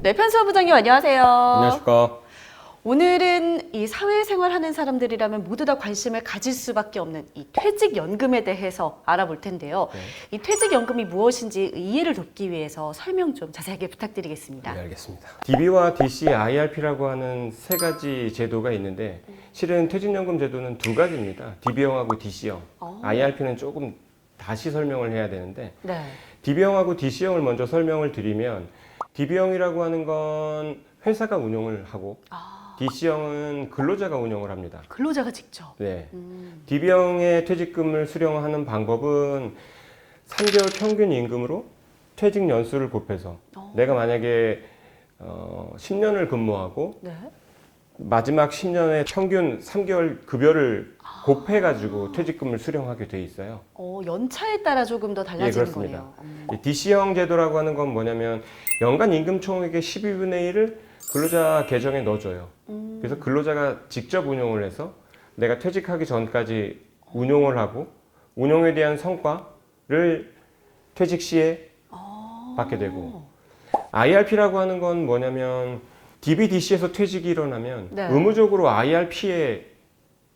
네, 편수호 부장님 안녕하세요. 안녕하십니까. 오늘은 이 사회생활 하는 사람들이라면 모두 다 관심을 가질 수밖에 없는 이 퇴직연금에 대해서 알아볼 텐데요. 네. 이 퇴직연금이 무엇인지 이해를 돕기 위해서 설명 좀 자세하게 부탁드리겠습니다. 네, 알겠습니다. DB와 DC, IRP라고 하는 세 가지 제도가 있는데 실은 퇴직연금 제도는 두 가지입니다. DB형하고 DC형. 어. IRP는 조금 다시 설명을 해야 되는데 네. DB형하고 DC형을 먼저 설명을 드리면 DB형이라고 하는 건 회사가 운영을 하고 아, DC형은 근로자가 운영을 합니다. 근로자가 직접. 네. 음, DB형의 퇴직금을 수령하는 방법은 3개월 평균 임금으로 퇴직 연수를 곱해서 어. 내가 만약에 어, 10년을 근무하고 네. 마지막 10년의 평균 3개월 급여를 곱해가지고 퇴직금을 수령하게 돼 있어요. 어, 연차에 따라 조금 더 예, 달라지는 그렇습니다. 거예요. 음. 이 DC형 제도라고 하는 건 뭐냐면 연간 임금 총액의 12분의 1을 근로자 계정에 넣어줘요. 음. 그래서 근로자가 직접 운용을 해서 내가 퇴직하기 전까지 운용을 하고 운용에 대한 성과를 퇴직 시에 아. 받게 되고 IRP라고 하는 건 뭐냐면 DBDC에서 퇴직이 일어나면 네. 의무적으로 IRP에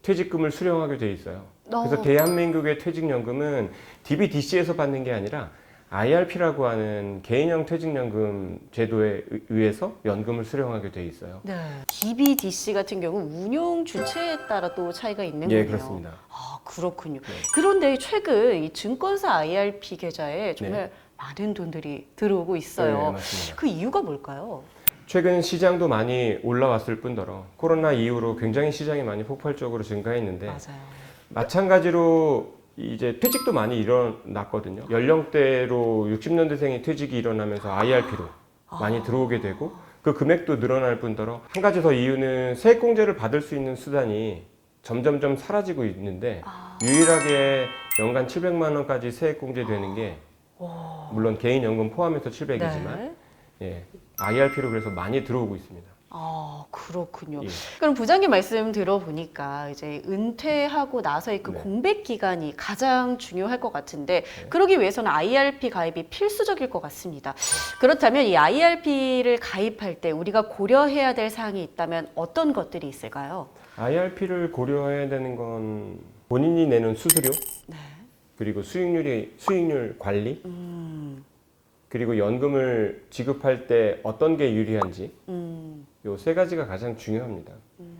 퇴직금을 수령하게 돼 있어요. 그래서 어. 대한민국의 퇴직연금은 DBDC에서 받는 게 아니라 IRP라고 하는 개인형 퇴직연금 제도에 의- 의해서 연금을 수령하게 돼 있어요. 네. DBDC 같은 경우 운용 주체에 따라 또 차이가 있는 예, 거네요. 그렇습니다. 아, 그렇군요. 네. 그런데 최근 이 증권사 IRP 계좌에 정말 많은 돈들이 들어오고 있어요. 네. 그 이유가 뭘까요? 최근 시장도 많이 올라왔을 뿐더러 코로나 이후로 굉장히 시장이 많이 폭발적으로 증가했는데 맞아요. 마찬가지로 이제 퇴직도 많이 일어났거든요. 연령대로 60년대생이 퇴직이 일어나면서 IRP로 많이 들어오게 되고 그 금액도 늘어날 뿐더러 한 가지 더 이유는 세액공제를 받을 수 있는 수단이 점점점 사라지고 있는데 아, 유일하게 연간 700만 원까지 세액공제 되는 게 오. 물론 개인 연금 포함해서 700이지만 네. 예, IRP로 그래서 많이 들어오고 있습니다. 아, 그렇군요. 예. 그럼 부장님 말씀 들어보니까 이제 은퇴하고 나서의 그 네. 공백 기간이 가장 중요할 것 같은데 그러기 위해서는 IRP 가입이 필수적일 것 같습니다. 그렇다면 이 IRP를 가입할 때 우리가 고려해야 될 사항이 있다면 어떤 것들이 있을까요? IRP를 고려해야 되는 건 본인이 내는 수수료 네. 그리고 수익률이 수익률 관리 음, 그리고 연금을 지급할 때 어떤 게 유리한지 음, 요세 가지가 가장 중요합니다.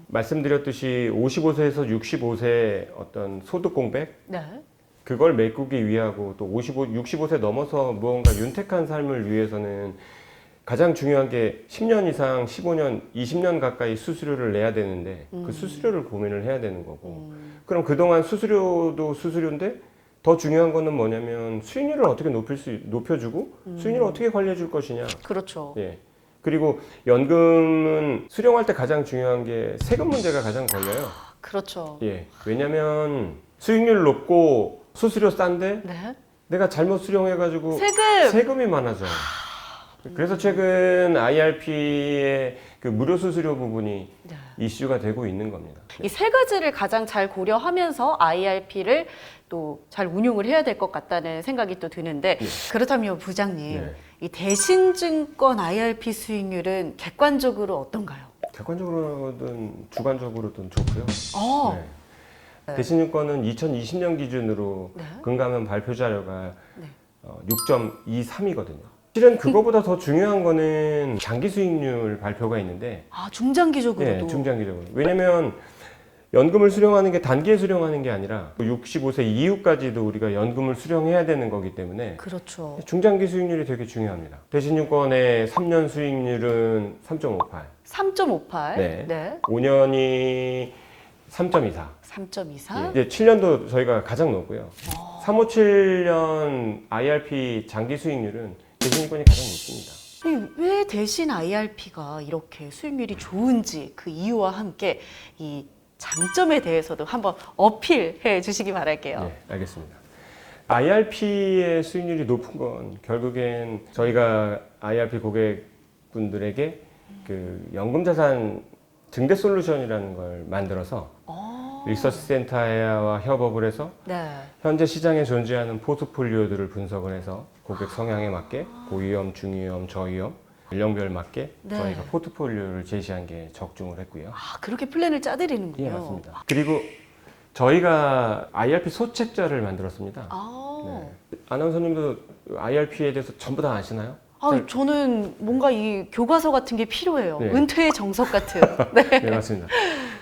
말씀드렸듯이 55세에서 65세 어떤 소득 공백? 네. 그걸 메꾸기 위하고 또 55, 65세 넘어서 무언가 윤택한 삶을 위해서는 가장 중요한 게 10년 이상, 15년, 20년 가까이 수수료를 내야 되는데 그 수수료를 고민을 해야 되는 거고. 음, 그럼 그동안 수수료도 수수료인데 더 중요한 거는 뭐냐면 수익률을 어떻게 높일 수 높여주고 수익률을 어떻게 관리해 줄 것이냐 그렇죠. 예 그리고 연금은 수령할 때 가장 중요한 게 세금 문제가 가장 걸려요 그렇죠. 예 왜냐면 수익률 높고 수수료 싼데 네. 내가 잘못 수령해 가지고 세금. 세금이 많아져요. 그래서 최근 IRP의 그 무료 수수료 부분이 네. 이슈가 되고 있는 겁니다. 이세 가지를 가장 잘 고려하면서 IRP를 또 잘 운용을 해야 될 것 같다는 생각이 또 드는데 그렇다면 부장님 네. 이 대신증권 IRP 수익률은 객관적으로 어떤가요? 객관적으로든 주관적으로든 좋고요. 어, 네. 네. 대신증권은 2020년 기준으로 네. 금감원 발표 자료가 네. 어, 6.23이거든요. 실은 그거보다 더 중요한 거는 장기 수익률 발표가 있는데 아 중장기적으로도 예, 중장기적으로. 왜냐면 연금을 수령하는 게 단기에 수령하는 게 아니라 65세 이후까지도 우리가 연금을 수령해야 되는 거기 때문에 그렇죠. 중장기 수익률이 되게 중요합니다. 대신증권의 3년 수익률은 3.58, 3.58. 네. 네. 5년이 3.24. 3.24. 이제 7년도 저희가 가장 높고요. 357년 IRP 장기 수익률은 대신증권이 가장 높습니다. 이왜 대신 IRP가 이렇게 수익률이 좋은지 그 이유와 함께 이 장점에 대해서도 한번 어필해 주시기 바랄게요. 네, 알겠습니다. IRP의 수익률이 높은 건 결국엔 저희가 IRP 고객분들에게 그 연금 자산 증대 솔루션이라는 걸 만들어서 어, 리서치 센터와 협업을 해서 네. 현재 시장에 존재하는 포트폴리오들을 분석을 해서 고객 성향에 맞게 고위험, 중위험, 저위험 연령별 맞게 네. 저희가 포트폴리오를 제시한 게 적중을 했고요. 아, 그렇게 플랜을 짜드리는군요. 예, 맞습니다. 그리고 저희가 IRP 소책자를 만들었습니다. 아, 네. 아나운서님도 IRP에 대해서 전부 다 아시나요? 아, 저는 뭔가 이 교과서 같은 게 필요해요. 네. 은퇴의 정석 같은. 네. 네, 맞습니다.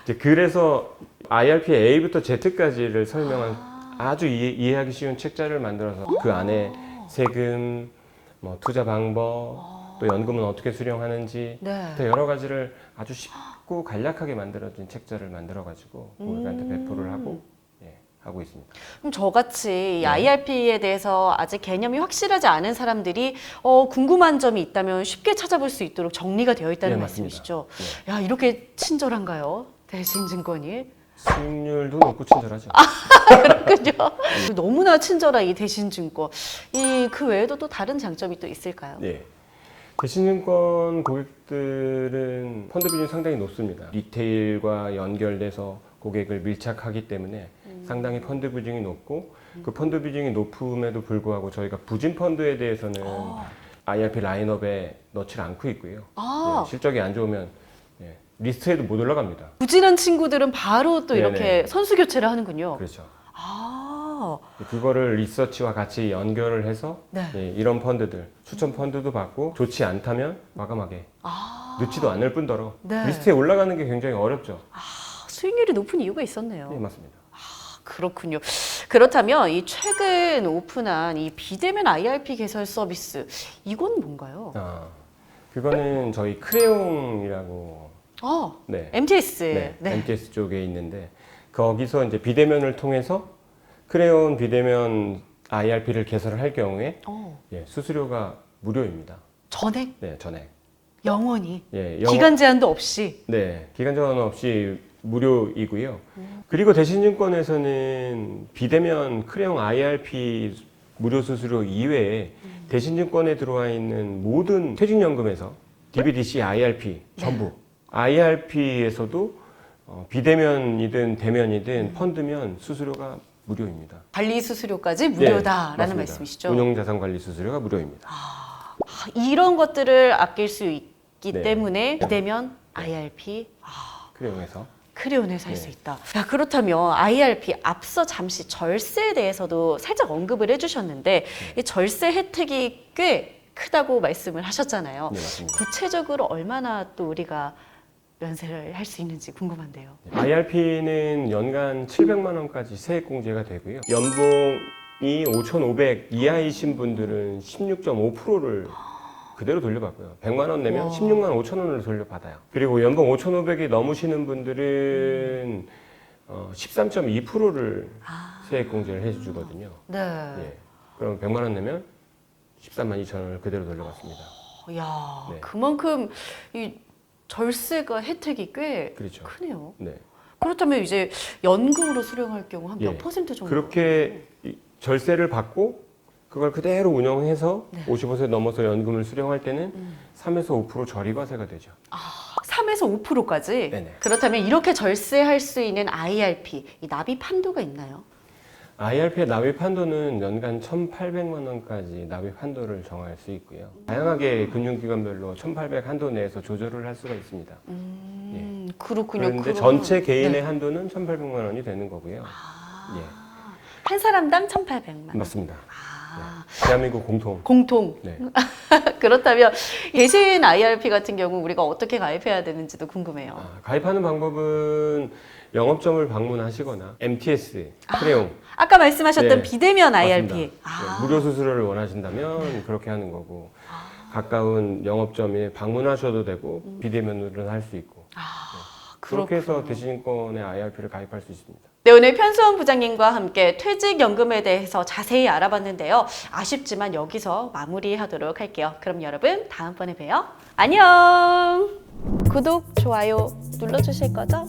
이제 그래서 IRP A부터 Z까지를 설명한 아 주 이해, 이해하기 쉬운 책자를 만들어서 그 안에 세금, 뭐 투자 방법, 또 연금은 어떻게 수령하는지 네. 또 여러 가지를 아주 쉽고 간략하게 만들어진 책자를 만들어 가지고 고객한테 배포를 하고 예, 하고 있습니다. 그럼 저같이 이 네. IRP에 대해서 아직 개념이 확실하지 않은 사람들이 어, 궁금한 점이 있다면 쉽게 찾아볼 수 있도록 정리가 되어 있다는 네, 맞습니다. 말씀이시죠? 야 이렇게 친절한가요? 대신증권이 수익률도 높고 친절하죠. 그렇군요. 너무나 친절한 이 대신증권. 이 그 외에도 또 다른 장점이 또 있을까요? 네. 대신증권 고객들은 펀드 비중이 상당히 높습니다. 리테일과 연결돼서 고객을 밀착하기 때문에 상당히 펀드 비중이 높고 그 펀드 비중이 높음에도 불구하고 저희가 부진 펀드에 대해서는 IRP 라인업에 넣지 않고 있고요. 아. 네, 실적이 안 좋으면 네, 리스트에도 못 올라갑니다. 부진한 친구들은 바로 또 이렇게 네네. 선수 교체를 하는군요. 그렇죠. 아, 그거를 리서치와 같이 연결을 해서 네. 네, 이런 펀드들 추천 펀드도 받고 좋지 않다면 마감하게 아, 넣지도 않을 뿐더러 네. 리스트에 올라가는 게 굉장히 어렵죠. 수익률이 높은 이유가 있었네요. 네 맞습니다. 그렇군요. 그렇다면 이 최근 오픈한 이 비대면 IRP 개설 서비스 이건 뭔가요? 아 그거는 저희 크레용이라고 아, 네, MTS. 네, 네. MTS 쪽에 있는데 거기서 이제 비대면을 통해서 크레용 비대면 IRP를 개설을 할 경우에 어, 예, 수수료가 무료입니다. 전액 네 전액. 영원히 예, 영어- 기간 제한도 없이. 네, 기간 제한 없이 무료이고요. 음. 그리고 대신증권에서는 비대면 크레용 IRP 무료 수수료 이외에 음. 대신증권에 들어와 있는 모든 퇴직연금에서 DBDC, IRP 전부 IRP에서도 어, 비대면이든 대면이든 음. 펀드면 수수료가 무료입니다. 관리 수수료까지 네, 무료다라는 맞습니다. 말씀이시죠? 운용자산 관리 수수료가 무료입니다. 아, 이런 것들을 아낄 수 있기 네. 때문에 비대면 IRP 크레용에서 크레온에서 할 수 네. 있다. 야, 그렇다면 IRP 앞서 잠시 절세에 대해서도 살짝 언급을 해주셨는데 이 절세 혜택이 꽤 크다고 말씀을 하셨잖아요. 네, 맞습니다. 구체적으로 얼마나 또 우리가 면세를 할 수 있는지 궁금한데요. IRP는 연간 700만 원까지 세액 공제가 되고요. 연봉이 5,500 이하이신 분들은 16.5%를 그대로 돌려받고요. 100만 원 내면 와. 16만 5천 원을 돌려받아요. 그리고 연봉 5,500이 넘으시는 분들은 어, 13.2%를 아, 세액 공제를 해주거든요. 네. 예. 그럼 100만 원 내면 13만 2천 원을 그대로 돌려받습니다. 야, 네. 그만큼 이 절세가 혜택이 꽤 그렇죠. 크네요. 네. 그렇다면 이제 연금으로 수령할 경우 한몇 예. 퍼센트 정도? 그렇게 이- 절세를 받고 그걸 그대로 운영해서 네. 55세 넘어서 연금을 수령할 때는 음. 3에서 5% 저리과세가 되죠. 3에서 5%까지? 네네. 그렇다면 이렇게 절세할 수 있는 IRP, 이 납입 한도가 있나요? IRP의 납입 한도는 연간 1,800만 원까지 납입 한도를 정할 수 있고요. 다양하게 금융기관별로 1,800 한도 내에서 조절을 할 수가 있습니다. 음, 그렇군요. 그런데 그럼- 전체 개인의 네. 한도는 1,800만 원이 되는 거고요. 아, 예. 한 사람당 1,800만 원. 맞습니다. 아, 대한민국 공통. 공통. 네. 그렇다면 대신 IRP 같은 경우 우리가 어떻게 가입해야 되는지도 궁금해요. 아, 가입하는 방법은 영업점을 방문하시거나 MTS, 크레용 아까 말씀하셨던 네, 비대면 IRP. 맞습니다. 아, 네, 무료 수수료를 원하신다면 그렇게 하는 거고 가까운 영업점에 방문하셔도 되고 비대면으로는 할 수 있고 아, 그렇게 해서 그렇군요. 대신권에 IRP를 가입할 수 있습니다. 네, 오늘 편수원 부장님과 함께 퇴직연금에 대해서 자세히 알아봤는데요. 아쉽지만 여기서 마무리하도록 할게요. 그럼 여러분 다음번에 봬요. 안녕! 구독, 좋아요 눌러주실 거죠?